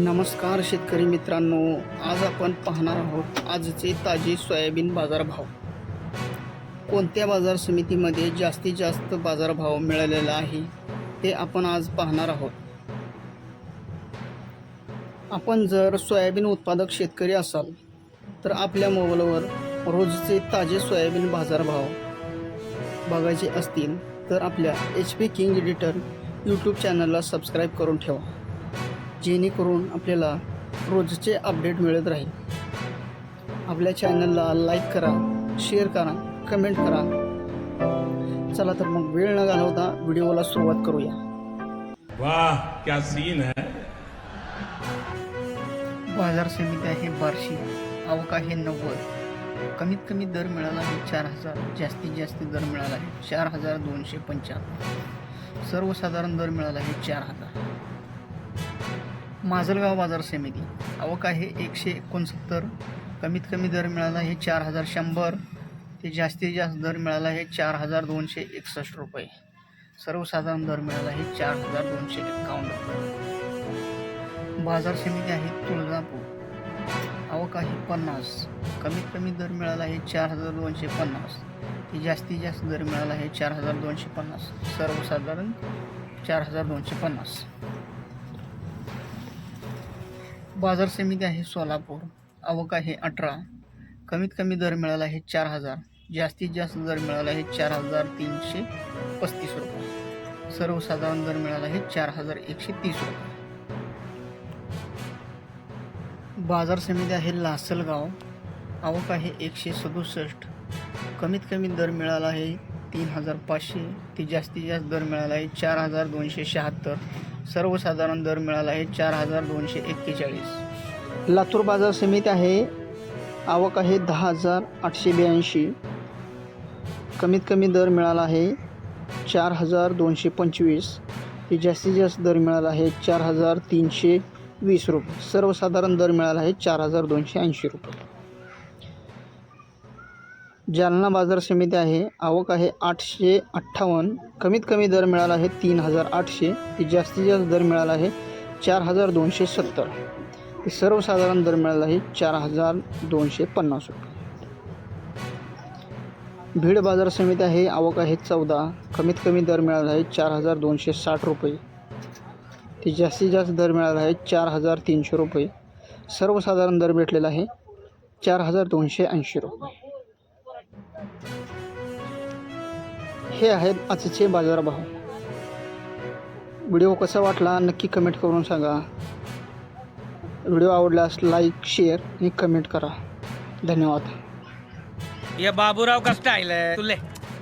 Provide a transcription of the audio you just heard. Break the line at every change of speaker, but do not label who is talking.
नमस्कार शेतकरी मित्रांनो आज आपण पाहणार आहोत आजचे ताजे सोयाबीन बाजारभाव. कोणत्या बाजार समितीमध्ये जास्तीत जास्त बाजारभाव मिळालेला आहे ते आपण आज पाहणार आहोत. आपण जर सोयाबीन उत्पादक शेतकरी असाल तर आपल्या मोबाईलवर रोजचे ताजे सोयाबीन बाजारभाव बघायचे असतील तर आपल्या H P king editor YouTube चॅनलला सबस्क्राईब करून ठेवा. जेणेकरून आपल्याला रोजचे अपडेट मिळत राहील. आपल्या चॅनलला लाईक करा शेअर करा कमेंट करा. चला तर मग वेळ न घालवता व्हिडिओला सुरुवात करूया.
वाह क्या सीन है.
बाजार समिती आहे बारशे. आवक आहे नव्वद. कमीत कमी दर मिळाला आहे चार हजार. जास्तीत जास्त दर मिळाला आहे चार हजार दोनशे पंच्याहत्तर सर्वसाधारण दर मिळाला आहे चार हजार. माजलगाव बाजार समिती. आवक आहे एकशे एकोणसत्तर. कमीत कमी दर मिळाला आहे चार हजार शंभर. ते जास्तीत जास्त दर मिळाला आहे चार हजार दोनशे एकसष्ट रुपये. सर्वसाधारण दर मिळाला आहे चार हजार दोनशे एक्कावन्न रुपये. बाजार समिती आहे तुळजापूर. आवक आहे पन्नास. कमीत कमी दर मिळाला आहे चार हजार दोनशे पन्नास. ते जास्तीत जास्त दर मिळाला आहे चार हजार दोनशे पन्नास. सर्वसाधारण चार हजार दोनशे पन्नास. बाजार समिती आहे सोलापूर. आवक आहे अठरा. कमीत कमी दर मिळाला आहे चार हजार. जास्तीत जास्त दर मिळाला आहे चार हजार तीनशे पस्तीस रुपये. सर्वसाधारण दर मिळाला आहे चार हजार एकशे तीस रुपये. बाजार समिती आहे लासलगाव. आवक आहे एकशे सदुसष्ट. कमीत कमी दर मिळाला आहे तीन हजार पाचशे. ते जास्तीत जास्त दर मिळाला आहे चार हजार दोनशे शहात्तर. सर्वसाधारण दर मिळाला आहे चार हजार दोनशे एक्केचाळीस. लातूर बाजार समिती आहे. आवक आहे दहा हजार आठशे ब्याऐंशी. कमीत कमी दर मिळाला आहे चार हजार दोनशे पंचवीस. ते जास्तीत जास्त दर मिळाला आहे चार हजार तीनशे वीस रुपये. सर्वसाधारण दर मिळाला आहे चार हजार दोनशे ऐंशी रुपये. जालना बाजार समिती आहे. आवक आहे आठशे अठ्ठावन्न. कमीत कमी दर मिळाला आहे तीन हजार आठशे. ते जास्तीत जास्त दर मिळाला आहे चार हजार दोनशे सत्तर. ते सर्वसाधारण दर मिळाला आहे चार हजार दोनशे पन्नास रुपये. भीड बाजार समिती आहे. आवक आहे चौदा. कमीत कमी दर मिळाला आहे चार हजार दोनशे साठ रुपये. ते जास्तीत जास्त दर मिळाला आहे चार हजार तीनशे रुपये. सर्वसाधारण दर भेटलेला आहे चार हजार दोनशे ऐंशी रुपये. हे आहेत आजचे बाजारभाव. व्हिडिओ कसा वाटला नक्की कमेंट करून सांगा. व्हिडिओ आवडल्यास लाईक शेअर आणि कमेंट करा. धन्यवाद.
या बाबूराव का स्टाइल तुले.